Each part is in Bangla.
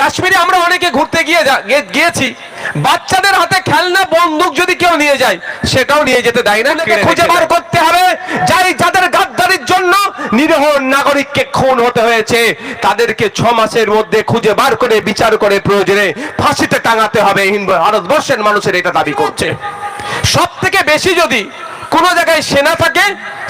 কাশ্মীরে আমরা অনেকে ঘুরতে গিয়ে গিয়েছি। বাচ্চাদের হাতে খেলনা বন্দুক যদি কেউ নিয়ে যায় সেটাও নিয়ে যেতে দেয় না। খুঁজে বার করতে হবে। যাই যাদের গাদ্দারির জন্য নিরীহ নাগরিককে খুন হতে হয়েছে তাদেরকে ছ মাসের মধ্যে খুঁজে বার করে বিচার করে প্রয়োজনে ফাঁসিতে টাঙাতে হবে। ভারতবর্ষের মানুষের এটা দাবি করছে। সব থেকে বেশি যদি কোন জায়গায় সেনা থাকে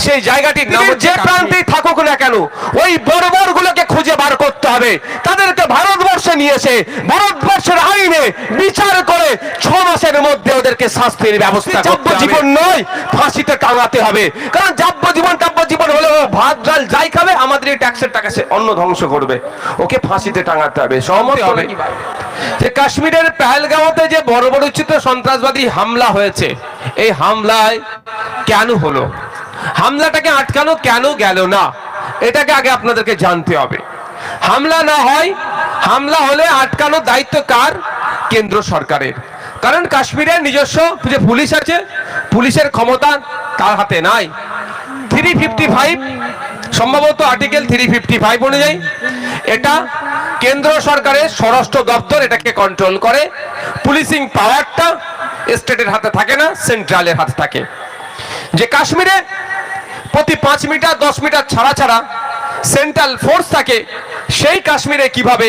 সেই জায়গাটি নাম যে প্রান্তেই থাকুক না কেন ওই বর্বর গুলোকে খুঁজে বার করতে হবে। তাদেরকে ভারতবর্ষে নিয়ে এসে ভারতবর্ষের আইনে বিচার করে ছ মাসের মধ্যে ওদেরকে শাস্তির ব্যবস্থা হবে। জীবন নয় ফাঁসিতে টাঙাতে হবে। কারণ যাব্যজীবন জীবন হলে ও ভাত ডাল যাই খাবে আমাদের এই ট্যাক্সের টাকা সে অন্ন ধ্বংস করবে। ওকে ফাঁসিতে টাঙাতে হবে। সহমত হবে। যে কাশ্মীরের পেহেলগাঁওতে যে বর্বরোচিত সন্ত্রাসবাদী হামলা হয়েছে এই হামলায় কেন হলো? হামলাটাকে আটকানো কেন গেল না? এটাকে আগে আপনাদেরকে জানতে হবে। হামলা না হয় হামলা হলে আটকানোর দায়িত্ব কার? কেন্দ্র সরকারের। কারণ কাশ্মীরের নিজস্ব যে পুলিশ আছে, পুলিশের ক্ষমতা তার হাতে নাই। থ্রি ফিফটি ফাইভ সম্ভবত আর্টিকেল থ্রি ফিফটি ফাইভ অনুযায়ী, এটা কেন্দ্র সরকারের স্বরাষ্ট্র দপ্তর এটাকে কন্ট্রোল করে। পুলিশিং পাওয়ারটা স্টেটের হাতে থাকে না সেন্ট্রালের হাতে থাকে। যে কাশ্মীরে প্রতি পাঁচ মিটার, দশ মিটার ছাড়া ছাড়া সেন্ট্রাল ফোর্স থাকে, সেই কাশ্মীরে কীভাবে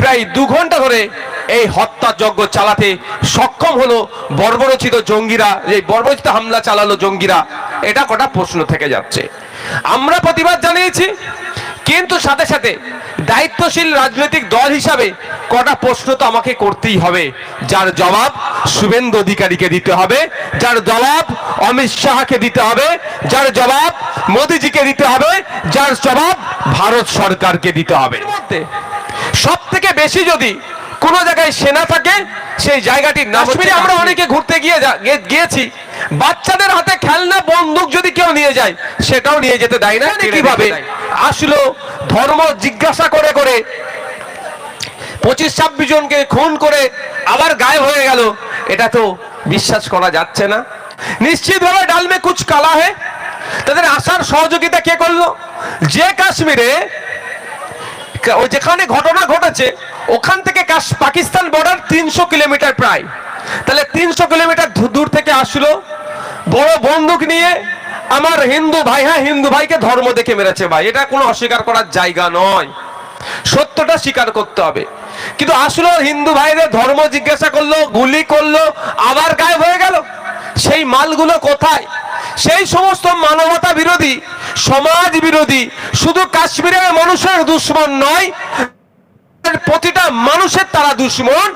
প্রায় দু ঘণ্টা ধরে এই হত্যাযজ্ঞ চালাতে সক্ষম হলো বর্বরচিত জঙ্গিরা এই বর্বরচিত হামলা চালালো জঙ্গিরা। এটা কটা প্রশ্ন থেকে যাচ্ছে। আমরা প্রতিবাদ জানিয়েছি, কিন্তু সাথে সাথে দায়িত্বশীল রাজনৈতিক দল হিসাবে কটা প্রশ্ন তো আমাকে করতেই হবে। যার জবাব শুভেন্দু অধিকারীকে দিতে হবে, যার জবাব অমিত শাহকে দিতে হবে, যার জবাব মোদিজিকে দিতে হবে, যার জবাব ভারত সরকারকে দিতে হবে। সব থেকে বেশি যদি কোন জায়গায় সেনা থাকে সেই জায়গাটির নাম কাশ্মীরে আমরা অনেকে ঘুরতে গিয়ে গিয়েছি। বাচ্চাদের হাতে খেলনা বন্দুক যদি কেউ নিয়ে যায় সেটাও নিয়ে যেতে দেয় না কীভাবে? আসলো ধর্ম জিজ্ঞাসা করে করে পঁচিশ ছাব্বিশ জনকে খুন করে আবার গায়েব হয়ে গেল। এটা তো বিশ্বাস করা যাচ্ছে না। নিশ্চিতভাবে ডালমে কুচ কালা হে। তাদের আসার সহযোগিতা কে করল? যে কাশ্মীরে ওই যেখানে ঘটনা ঘটেছে, ওখান থেকে পাকিস্তান বর্ডার তিনশো কিলোমিটার প্রায়। তাহলে তিনশো কিলোমিটার দূর থেকে আসলো। বড় বন্দুক নিয়ে আমার হিন্দু ভাই হ্যাঁ হিন্দু ভাইকে ধর্ম দেখে মেরেছে ভাই। এটা কোনো অস্বীকার করার জায়গা নয়। সত্যটা স্বীকার করতে হবে। কিন্তু আসলো হিন্দু ভাইদের ধর্ম জিজ্ঞাসা করল, গুলি করল, আবার গায়েব হয়ে গেল। সেই মালগুলো কোথায়? সেই সমস্ত মানবতা বিরোধী, সমাজ বিরোধী, শুধু কাশ্মীরের মানুষের দুশ্মন নয়, প্রতিটা মানুষের তারা দুশ্মন।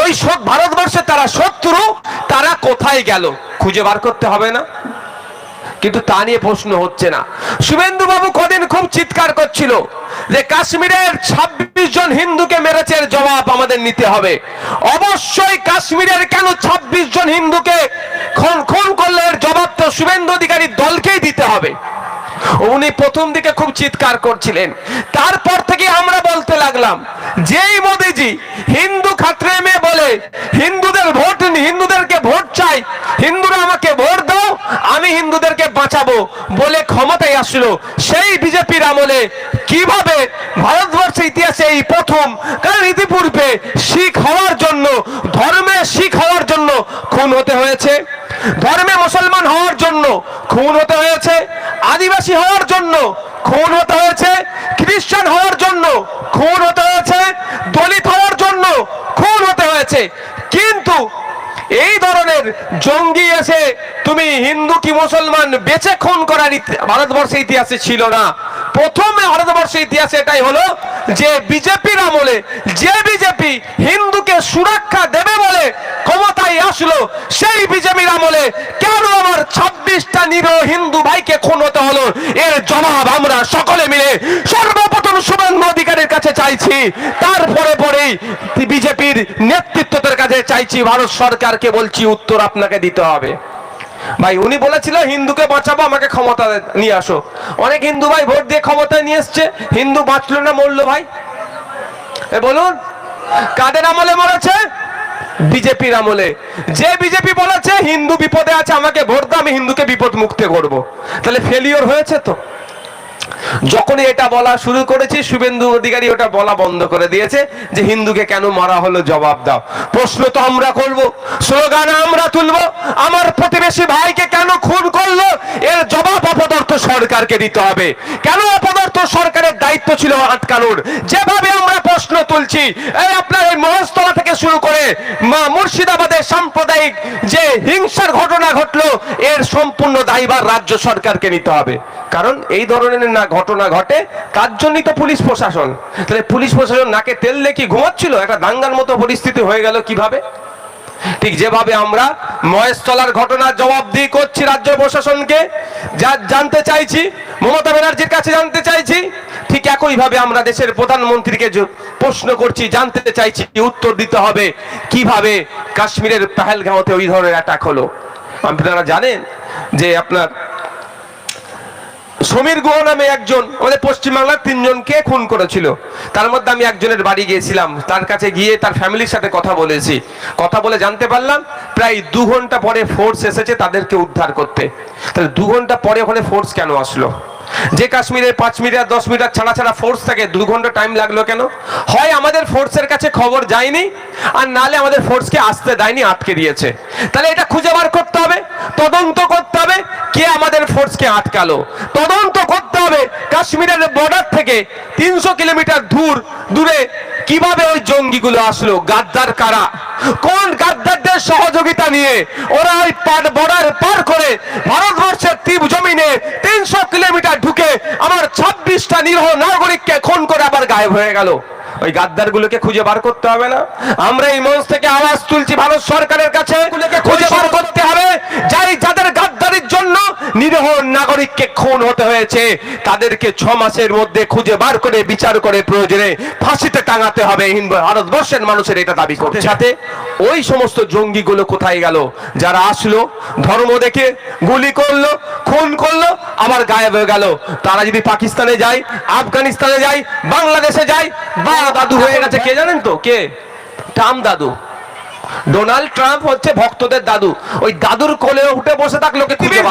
ওই সব ভারতবর্ষের তারা শত্রু, তারা কোথায় গেল? খুঁজে বার করতে হবে না। কিন্তু তা নিয়ে প্রশ্ন হচ্ছে না। শুভেন্দু বাবু কদিন খুব চিৎকার করছিল যে কাশ্মীরের ২৬ জন হিন্দুকে মেরেছে জবাব আমাদের নিতে হবে। অবশ্যই কাশ্মীরের কেন ২৬ জন হিন্দুকে খুন খুন করলে এর জবাব তো শুভেন্দু অধিকারী দলকেই দিতে হবে। উনি প্রথম দিকে খুব চিৎকার করছিলেন। তারপর থেকে আমরা বলতে লাগলাম, যেই মোদিজি হিন্দু খাত্রে মেয়ে বলে, হিন্দুদের ভোট হিন্দুদেরকে ভোট চাই। হিন্দুরা আমাকে ভোট দাও, আমি হিন্দুদেরকে বাঁচাবো। বলে ক্ষমতায় আসলো সেই বিজেপির আমলে। কীভাবে ভারতবর্ষের ইতিহাসে এই প্রথম? কারণ ইতিপূর্বে শিখ হওয়ার জন্য, ধর্মে শিখ হওয়ার জন্য খুন হতে হয়েছে। ধর্মে মুসলমান হওয়ার জন্য খুন হতে হয়েছে। আদিবাসী হওয়ার জন্য খুন হতে হয়েছে। খ্রিস্টান হওয়ার জন্য খুন হতে হয়েছে। দলিত হওয়ার খুন হতে হয়েছে। কিন্তু এই ধরনের জঙ্গি এসে তুমি হিন্দু কি মুসলমান বেঁচে খুন করার ভারতবর্ষের ইতিহাসে ছিল না। প্রথমে ভারতবর্ষের ইতিহাসে এটাই হলো যে বিজেপির আমলে যে বিজেপি হিন্দুকে সুরক্ষা দেবে বলে ক্ষমতায় আসলো, সেই বিজেপির আমলে কেন আমার ছাব্বিশটা নিরীহ হিন্দু ভাইকে খুন হতে হলো? এর জবাব আমরা সকলে মিলে কাছে চাইছি। তারপরে পরেই বিজেপির নেতৃত্বের কাছে চাইছি, ভারত সরকারকে বলছি, উত্তর আপনাকে দিতে হবে। ভাই, উনি বলেছিল, হিন্দুকে বাঁচাবো, আমাকে ক্ষমতা নিয়ে আসো। অনেক হিন্দু ভাই ভোট দিয়ে ক্ষমতায় নিয়ে এসছে। হিন্দু বাঁচলো না, মরলো ভাই। এ বলুন, কাদের আমলে মরেছে? বিজেপির আমলে। যে বিজেপি বলেছে, হিন্দু বিপদে আছে, আমাকে ভোট দাও, আমি হিন্দুকে বিপদ মুক্ত করব। তাহলে ফেলিওর হয়েছে তো? যখনই এটা বলা শুরু করেছি, শুভেন্দু অধিকারী ওটা বলা বন্ধ করে দিয়েছে যে হিন্দুকে কেন মারা হলো জবাব দাও। প্রশ্ন তো আমরা করব, স্লোগান আমরা তুলবো, আমার প্রতিবেশী ভাইকে কেন খুন করল, এর জবাব অপদার্থ সরকারকে দিতে হবে। কেন অপদার্থ সরকারের দায়িত্ব ছিল আটকানোর? যেভাবে আমরা প্রশ্ন তুলছি, এই আপনার এই মহস্তলা থেকে শুরু করে মুর্শিদাবাদের সাম্প্রদায়িক যে হিংসার ঘটনা ঘটলো এর সম্পূর্ণ দায়ভার রাজ্য সরকারকে নিতে হবে। কারণ এই ধরনের না ঘটনা ঘটে, তার জন্যই তো পুলিশ প্রশাসন। তাহলে পুলিশ প্রশাসন নাকে তেল দিয়ে ঘুমাচ্ছিল? একটা দাঙ্গার মতো পরিস্থিতি হয়ে গেল কীভাবে? ঠিক যেভাবে আমরা মহেশতলার ঘটনার জবাবদিহি করছি রাজ্য প্রশাসনকে, যা জানতে চাইছি, মমতা ব্যানার্জির কাছে জানতে চাইছি, ঠিক একইভাবে আমরা দেশের প্রধানমন্ত্রীকে প্রশ্ন করছি, জানতে চাইছি, উত্তর দিতে হবে কীভাবে কাশ্মীরের পেহেলগাঁওতে ওই ধরনের অ্যাটাক হলো। আপনারা জানেন যে আপনার সমীর গুহ নামে একজন, আমাদের পশ্চিমবাংলার তিনজনকে খুন করেছিল। তার মধ্যে আমি একজনের বাড়ি গিয়েছিলাম। তার কাছে গিয়ে তার ফ্যামিলির সাথে কথা বলেছি। কথা বলে জানতে পারলাম, প্রায় দু ঘণ্টা পরে ফোর্স এসেছে তাদেরকে উদ্ধার করতে। তাহলে দু ঘণ্টা পরে ওখানে ফোর্স কেন আসলো? যে কাশ্মীরে পাঁচ মিটার, দশ মিটার ছাড়া ছাড়া ফোর্স থাকে, দু ঘণ্টা টাইম লাগল কেন? হয় আমাদের ফোর্সের কাছে খবর যায়নি, আর নালে আমাদের ফোর্সকে আসতে দেয়নি, আটকে দিয়েছে। তাহলে এটা খুঁজে বার তদন্ত করতে হবে। কে আমাদের ফোর্সকে আটকালো? তদন্ত করতে হবে কাশ্মীরের বর্ডার থেকে। তিনশো কিলোমিটার দূর, দূরে কীভাবে ওই জঙ্গিগুলো আসলো? গাদ্দার কারা? কোন গাদ্দারদের সহযোগিতা নিয়ে ওরা ওই বর্ডার পার করে ভারতবর্ষের তীব জমিনে তিনশো কিলোমিটার ঢুকে আমার ছাব্বিশটা নিরহ নাগরিককে খুন করে আবার গায়েব হয়ে গেল? ওই গাদ্দার গুলোকে খুঁজে বার করতে হবে না? আমরা এই মঞ্চ থেকে আওয়াজ তুলছি ভারত সরকারের কাছে খুঁজে বার করতে হবে যাই যাদের গাদ্দারির জন্য নিরহ নাগরিককে খুন হতে হয়েছে, তাদেরকে ছ মাসের মধ্যে খুঁজে বার করে বিচার করে প্রয়োজনে ফাঁসিতে টাঙাতে হবে। ভারতবর্ষের মানুষের এটা দাবি করতে সাথে ওই সমস্ত জঙ্গিগুলো কোথায় গেল? যারা আসলো, ধর্ম দেখে গুলি করল, খুন করল, আবার গায়েব হয়ে গেল। তারা যদি পাকিস্তানে যায়, আফগানিস্তানে যায়, বাংলাদেশে যায়, বা দাদু হয়ে গেছে, কে জানেন তো? কে? ট্রাম্প দাদু। ডোনাল্ড ট্রাম্প হচ্ছে ভক্তদের দাদু। ওই দাদুর কোলে উঠে বসে থাকল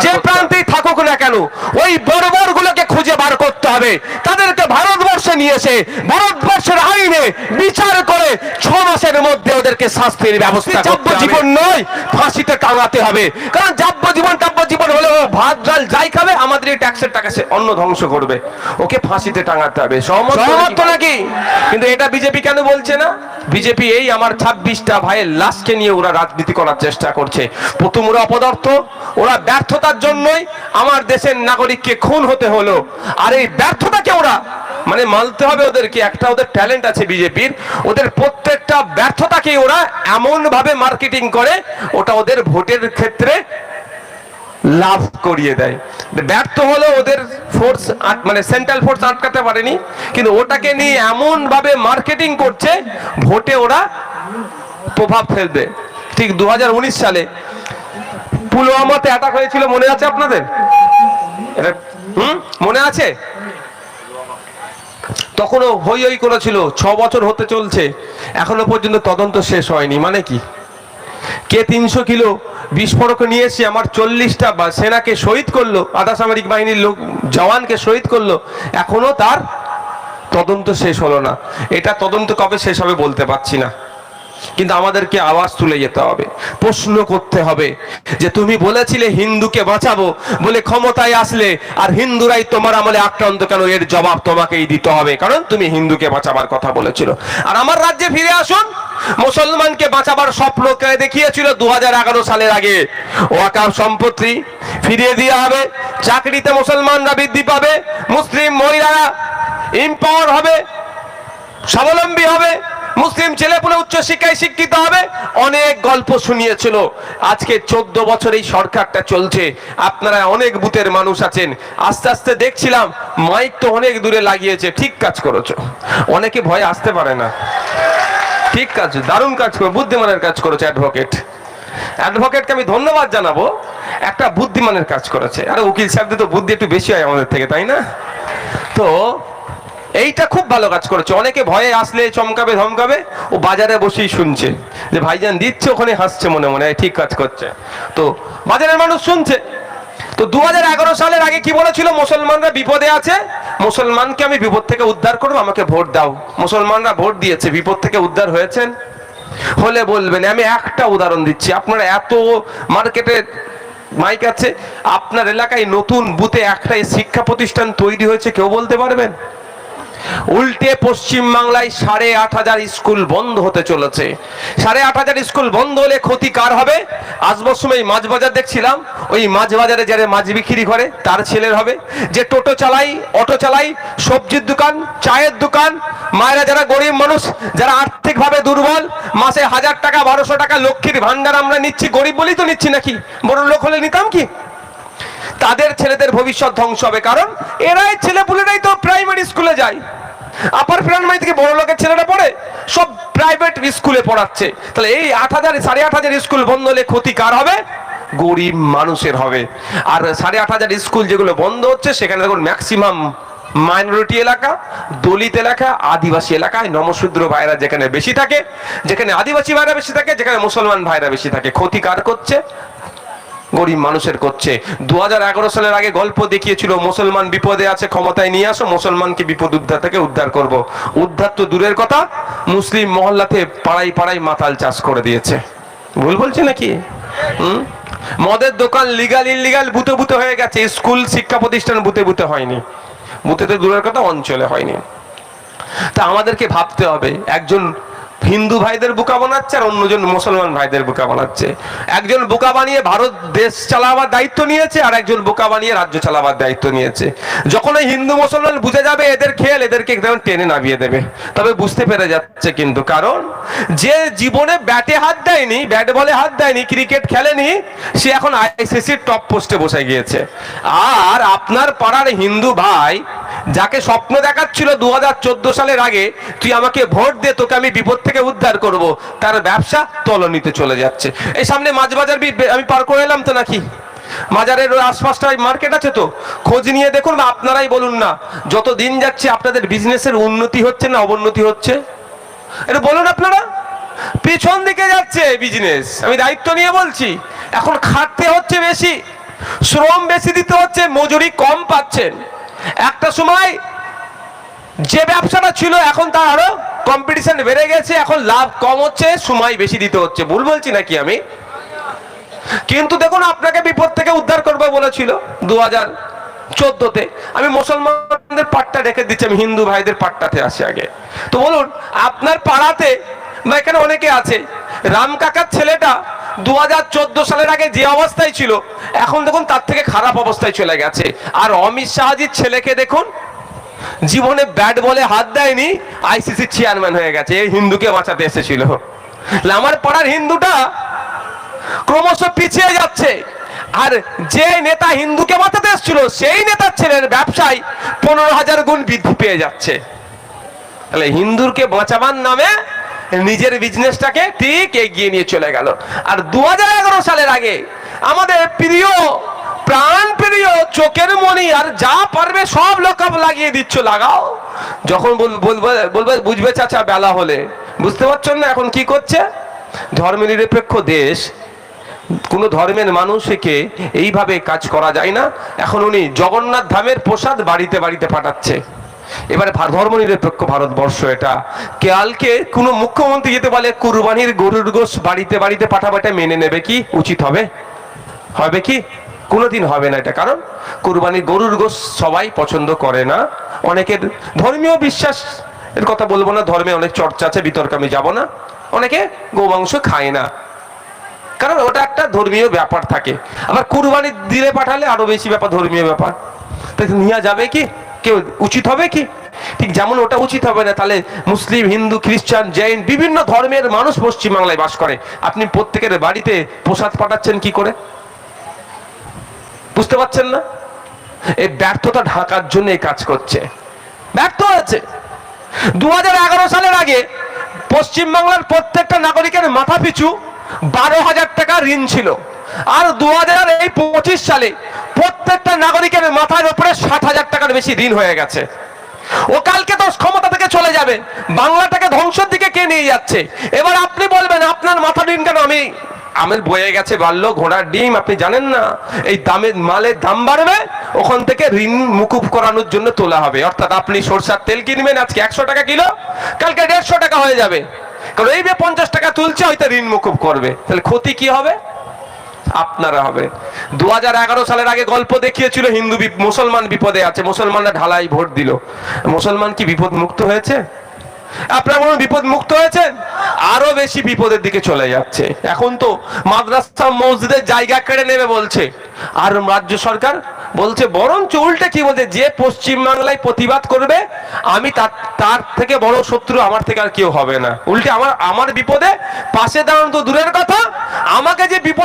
যে প্রান্তেই থাকুক না কেন ওই বর্বর গুলোকে খুঁজে বার করতে হবে। তাদেরকে ভারতবর্ষে নিয়ে এসে ভারতবর্ষের আইনে বিচার করে ছ মাসের মধ্যে ওদেরকে শাস্তির ব্যবস্থা করতে জীবন নয় ফাঁসিতে টাঙাতে হবে। কারণ যাব্যজীবন জীবন হলে ও ভাত ডাল যাই খাবে আমাদের এই ট্যাক্সের টাকা সে অন্য ধ্বংস করবে। ওকে ফাঁসিতে টাঙাতে হবে। সহমত সহমত নাকি? কিন্তু এটা বিজেপি কেন বলছে না? বিজেপি এই আমার ছাব্বিশটা ভাইয়ের লাশকে নিয়ে ওরা রাজনীতি করার চেষ্টা করছে। প্রথম ওরা অপদার্থ ওরা ব্যর্থতার জন্যই আমার দেশের নাগরিককে খুন হতে হলো। আর এই ব্যর্থতাকে ওরা মানে মানতে হবে ওদেরকে, একটা ওদের ট্যালেন্ট আছে বিজেপির, ওদের প্রত্যেকটা ব্যর্থতাকে ওরা এমন ভাবে মার্কেটিং করে, ওটা ওদের ভোটের ক্ষেত্রে লাভ করিয়ে দেয়। ব্যর্থ হলো ওদের ফোর্স মানে সেন্ট্রাল ফোর্স আটকাতে পারেনি, কিন্তু ওটাকে নিয়ে এমন ভাবে মার্কেটিং করছে, ভোটে ওরা প্রভাব ফেলবে। ঠিক দু হাজার উনিশ সালে পুলওয়ামাতে অ্যাটাক হয়েছিল, মনে আছে আপনাদের? এটা হুম? মনে আছে? তখনও হই হই করেছিল, ছ বছর হতে চলছে, এখনও পর্যন্ত তদন্ত শেষ হয়নি মানে কি? কে তিনশো কিলো বিস্ফোরক নিয়ে এসে আমার চল্লিশটা সেনাকে শহীদ করল, আধা সামরিক বাহিনীর লোক, জওয়ানকে শহীদ করল, এখনও তার তদন্ত শেষ হলো না। এটা তদন্ত কবে শেষ হবে বলতে পারছি না। কিন্তু আমাদেরকে আওয়াজ তুলে যেতে হবে, প্রশ্ন করতে হবে যে তুমি বলেছিলে হিন্দুকে বাঁচাবো বলে ক্ষমতায় আসলে, আর হিন্দুরাই তোমার আমলে আক্রান্ত কেন? এর জবাব তোমাকেই দিতে হবে, কারণ তুমি হিন্দুকে বাঁচাবার কথা বলেছিল। আর আমার রাজ্যে ফিরে আসুন, মুসলমানকে বাঁচাবার স্বপ্নকে দেখিয়েছিল দু হাজার এগারো সালের আগে? ওয়াকাফ সম্পত্তি ফিরিয়ে দেওয়া হবে, চাকরিতে মুসলমানরা বৃদ্ধি পাবে, মুসলিম মহিলারা ইম্পাওয়ার হবে, স্বাবলম্বী হবে মুসলিম ছেলেপুলে উচ্চ শিক্ষায় শিক্ষিত হবে। অনেক গল্প শুনিয়েছিল। আজকে চোদ্দ বছর এই সরকারটা চলছে। আপনারা অনেক বুথের মানুষ আছেন। আস্তে আস্তে দেখছিলাম, মাইক তো অনেক দূরে লাগিয়েছে। ঠিক কাজ করেছ। অনেকে ভয়ে আসতে পারে না। ঠিক কাজ, দারুণ কাজ করে বুদ্ধিমানের কাজ করেছে অ্যাডভোকেট অ্যাডভোকেটকে আমি ধন্যবাদ জানাব। একটা বুদ্ধিমানের কাজ করেছে। আরে উকিল সাহেবদের তো বুদ্ধি একটু বেশি হয় আমাদের থেকে, তাই না? তো এইটা খুব ভালো কাজ করেছে। অনেকে ভয়ে আসলে চমকাবে, ধমকাবে, ও বাজারে বসেই শুনছে। যে ভাইজান দিচ্ছে, ওখানে হাসছে মনে মনে ঠিক কাজ করছে। তো বাজারের মানুষ শুনছে। তো দু সালের আগে কি বলেছিল? মুসলমানরা বিপদে আছে, মুসলমানকে আমি বিপদ থেকে উদ্ধার করব, আমাকে ভোট দাও। মুসলমানরা ভোট দিয়েছে, বিপদ থেকে উদ্ধার হয়েছেন। হলে বলবেন, আমি একটা উদাহরণ দিচ্ছি। আপনারা এত মার্কেটে মাইক আছে, আপনার এলাকায় নতুন বুথে একটাই শিক্ষা প্রতিষ্ঠান তৈরি হয়েছে, কেউ বলতে পারবেন? উল্টে পশ্চিম বাংলায় সাড়ে আট হাজার স্কুল বন্ধ হতে চলেছে। সাড়ে আট হাজার স্কুল বন্ধ হলে ক্ষতি কার হবে? আসবার সময় মাছ বাজার দেখছিলাম। ওই মাছ বাজারে যারা মাছ বিক্রি করে, তার ছেলের হবে। যে টোটো চালাই, অটো চালাই, সবজির দোকান, চায়ের দোকান, মায়েরা যারা গরিব মানুষ, যারা আর্থিকভাবে দুর্বল, মাসে হাজার টাকা, বারোশো টাকা লক্ষ্মীর ভান্ডার আমরা নিচ্ছি। গরিব বলেই তো নিচ্ছি নাকি? বড় লোক হলে নিতাম কি? তাদের ছেলেদের ভবিষ্যৎ ধ্বংস হবে। কারণ এরাই ছেলেপুলেরাই তো প্রাইমারি স্কুলে যায়। আপার প্রাইমারি থেকে বড় লোকের ছেলেরা পড়ে, সব প্রাইভেট স্কুলে পড়াচ্ছে। তাহলে এই আট হাজার, সাড়ে আট হাজার স্কুল বন্ধ হলে ক্ষতি কার হবে? গরিব মানুষের হবে। আর সাড়ে আট হাজার স্কুল যেগুলো বন্ধ হচ্ছে, সেখানে দেখুন ম্যাক্সিমাম মাইনরিটি এলাকা, দলিত এলাকা, আদিবাসী এলাকায় নমশূদ্র ভাইরা যেখানে বেশি থাকে, যেখানে আদিবাসী ভাইরা বেশি থাকে, যেখানে মুসলমান ভাইরা বেশি থাকে। ক্ষতি কার করছে? গরিব মানুষের করছে। দু হাজার এগারো সালের আগে গল্প দেখিয়েছিল, মুসলমান বিপদে আছে, ক্ষমতায় নিয়ে আসো, মুসলমানকে বিপদ উদ্ধার থেকে উদ্ধার করব। উদ্ধার তো দূরের কথা, মুসলিম মহল্লাতে পাড়াই পাড়াই মাতাল চাষ করে দিয়েছে। ভুল বলছে নাকি? হুম? মদের দোকান লিগাল ইলিগাল বুতে বুতে হয়ে গেছে। স্কুল, শিক্ষা প্রতিষ্ঠান বুতে বুতে হয়নি। বুতে তো দূরের কথা, অঞ্চলে হয়নি। তা আমাদেরকে ভাবতে হবে, একজন হিন্দু ভাইদের বোকা বানাচ্ছে আর অন্যজন মুসলমান ভাইদের বোকা বানাচ্ছে। একজন বোকা বানিয়ে ভারত দেশ চালাবার দায়িত্ব নিয়েছে আর একজন বোকা বানিয়ে রাজ্য চালাবার দায়িত্ব নিয়েছে। যখন এই হিন্দু মুসলমান বুঝে যাবে এদের খেল এদেরকে একদম টেনে নামিয়ে দেবে। তবে বুঝতে পেরে যাচ্ছে কিন্তু কারণ, যে জীবনে ব্যাটে হাত দেয়নি, ব্যাট বলে হাত দেয়নি, ক্রিকেট খেলেনি, সে এখন আইসিসির টপ পোস্টে বসে গিয়েছে। আর আপনার পাড়ার হিন্দু ভাই, যাকে স্বপ্ন দেখাচ্ছিল দু হাজার চোদ্দ সালের আগে, তুই আমাকে ভোট দে, তোকে আমি বিপদ থেকে উদ্ধার করব। তার ব্যবসা তলনিতে চলে যাচ্ছে। এই সামনে মাছ বাজার আমি পার করে এলাম তো নাকি? মাজারের ওই আশপাশটায় মার্কেট আছে তো? খোঁজ নিয়ে দেখুন বা আপনারাই বলুন না। যত দিন যাচ্ছে আপনাদের বিজনেসের উন্নতি হচ্ছে না অবনতি হচ্ছে? এটা বলুন আপনারা। পেছন দিকে যাচ্ছে বিজনেস। আমি দায়িত্ব নিয়ে বলছি, এখন খাটতে হচ্ছে বেশি। শ্রম বেশি দিতে হচ্ছে, মজুরি কম পাচ্ছেন। একটা সময় যে ব্যবসাটা ছিল, এখন তার আরও কম্পিটিশন বেড়ে গেছে, এখন লাভ কম হচ্ছে, সময় বেশি দিতে হচ্ছে। ভুল বলছি নাকি আমি? কিন্তু দেখুন, আপনাকে বিপদ থেকে উদ্ধার করবে বলেছিল দু হাজার চোদ্দতে। আমি মুসলমানদের পাট্টা রেখে দিচ্ছি, আমি হিন্দু ভাইদের পাট্টাতে আসি আগে। তো বলুন, আপনার পাড়াতে বা এখানে অনেকে আছে, রাম কাকার ছেলেটা দু হাজার চোদ্দ সালের আগে যে অবস্থায় ছিল, এখন দেখুন তার থেকে খারাপ অবস্থায় চলে গেছে। আর অমিত শাহজির ছেলেকে দেখুন জীবনে ব্যাট বলে হাত দেয়নি আইসিসি চেয়ারম্যান হয়ে গেছে, এই হিন্দুকে বাঁচাতে এসেছিল। আমার পাড়ার হিন্দুটা ক্রমশ পিছিয়ে যাচ্ছে। আর যে নেতা হিন্দুকে বাঁচাতে এসেছিল, সেই নেতার ছেলের ব্যবসায় পনেরো হাজার গুণ বৃদ্ধি পেয়ে যাচ্ছে। তাহলে হিন্দুরকে বাঁচাবার নামে নিজের বিজনেসটাকে ঠিক এগিয়ে নিয়ে চলে গেল। আর দু হাজার এগারো সালের আগে আমাদের প্রিয় প্রাণ প্রিয় চোখের মনি আর যা পারবে সব লোক লাগিয়ে দিচ্ছ, লাগাও। যখন বল- বলবে, বুঝবে চাচা, বেলা হলে। বুঝতে পারছেন না এখন কি করছে? ধর্ম নিরপেক্ষ দেশ, কোন ধর্মের মানুষকে এইভাবে কাজ করা যায় না। এখন উনি জগন্নাথ ধামের প্রসাদ বাড়িতে বাড়িতে পাঠাচ্ছে। এবারে ধর্ম নিরপেক্ষ ভারতবর্ষ এটা। কালকে কোনো মুখ্যমন্ত্রী যেতে বলে, কুরবানির গরুর গোশ বাড়িতে বাড়িতে পাঠাবাটা মেনে নেবে কি? উচিত হবে? হবে কি? কোনোদিন হবে না এটা। কারণ কুরবানির গরুর গোশ সবাই পছন্দ করে না। অনেকের ধর্মীয় বিশ্বাস, এর কথা বলব না, ধর্মে অনেক চর্চা আছে, বিতর্ক আমি যাব না। অনেকে গোমাংস খায় না। কারণ ওটা একটা ধর্মীয় ব্যাপার থাকে। আবার কুরবানি দিলে পাঠালে আরও বেশি ব্যাপার, ধর্মীয় ব্যাপার। তাই নেওয়া যাবে কি? কেউ উচিত হবে কি? ঠিক যেমন ওটা উচিত হবে না, তাহলে মুসলিম, হিন্দু, খ্রিস্টান, জৈন, বিভিন্ন ধর্মের মানুষ পশ্চিমবাংলায় বাস করে। আপনি প্রত্যেকের বাড়িতে প্রসাদ পাঠাচ্ছেন কি করে? বুঝতে পারছেন না? এই ব্যর্থতা ঢাকার জন্য এই কাজ করছে। ব্যর্থ হয়েছে। দু সালের আগে পশ্চিমবাংলার প্রত্যেকটা নাগরিকের মাথা পিছু বারো হাজার টাকা ঋণ ছিল। আর দু হাজার এই পঁচিশ সালে প্রত্যেকটা নাগরিকের মাথার উপরে ষাট হাজার টাকার বেশি ঋণ হয়ে গেছে। ও কালকে তো ক্ষমতা থেকে চলে যাবে। বাংলাটাকে ধ্বংসের দিকে কে নিয়ে যাচ্ছে? এবার আপনি বলবেন, আপনার মাথা ঋণ কেন আমি আমের বয়ে গেছে বাড়লো ঘোড়ার ডিম, আপনি জানেন না? এই দামের মালের দাম বাড়বে, ওখান থেকে ঋণ মুকুব করানোর জন্য তোলা হবে। অর্থাৎ আপনি সরষার তেল কিনবেন, আজকে একশো টাকা কিলো, কালকে দেড়শো টাকা হয়ে যাবে। কারণ এই যে পঞ্চাশ টাকা তুলছে, হয়তো ঋণ মুকুব করবে। তাহলে ক্ষতি কি হবে? আপনারা হবে। দু হাজার এগারো সালের আগে গল্প দেখিয়েছিল হিন্দু মুসলমান বিপদে আছে। মুসলমানরা ঢালাই ভোট দিল। মুসলমান কি বিপদ মুক্ত হয়েছে? আপনার কোনো বিপদ মুক্ত হয়েছেন আরও বেশি বিপদের দিকে চলে যাচ্ছে। এখন তো মাদ্রাসা মসজিদের জায়গা কেড়ে নেবে বলছে। আর রাজ্য সরকার বলছে, বরঞ্চ উল্টে কি বলছে, যে পশ্চিম বাংলায় প্রতিবাদ করবে, আমি তার থেকে বড় শত্রু আমার থেকে আর কেউ হবে না। উল্টে আমার আমার বিপদে পাশে দাঁড়ানো তো দূরের কথা। আমাকে যে বিপদ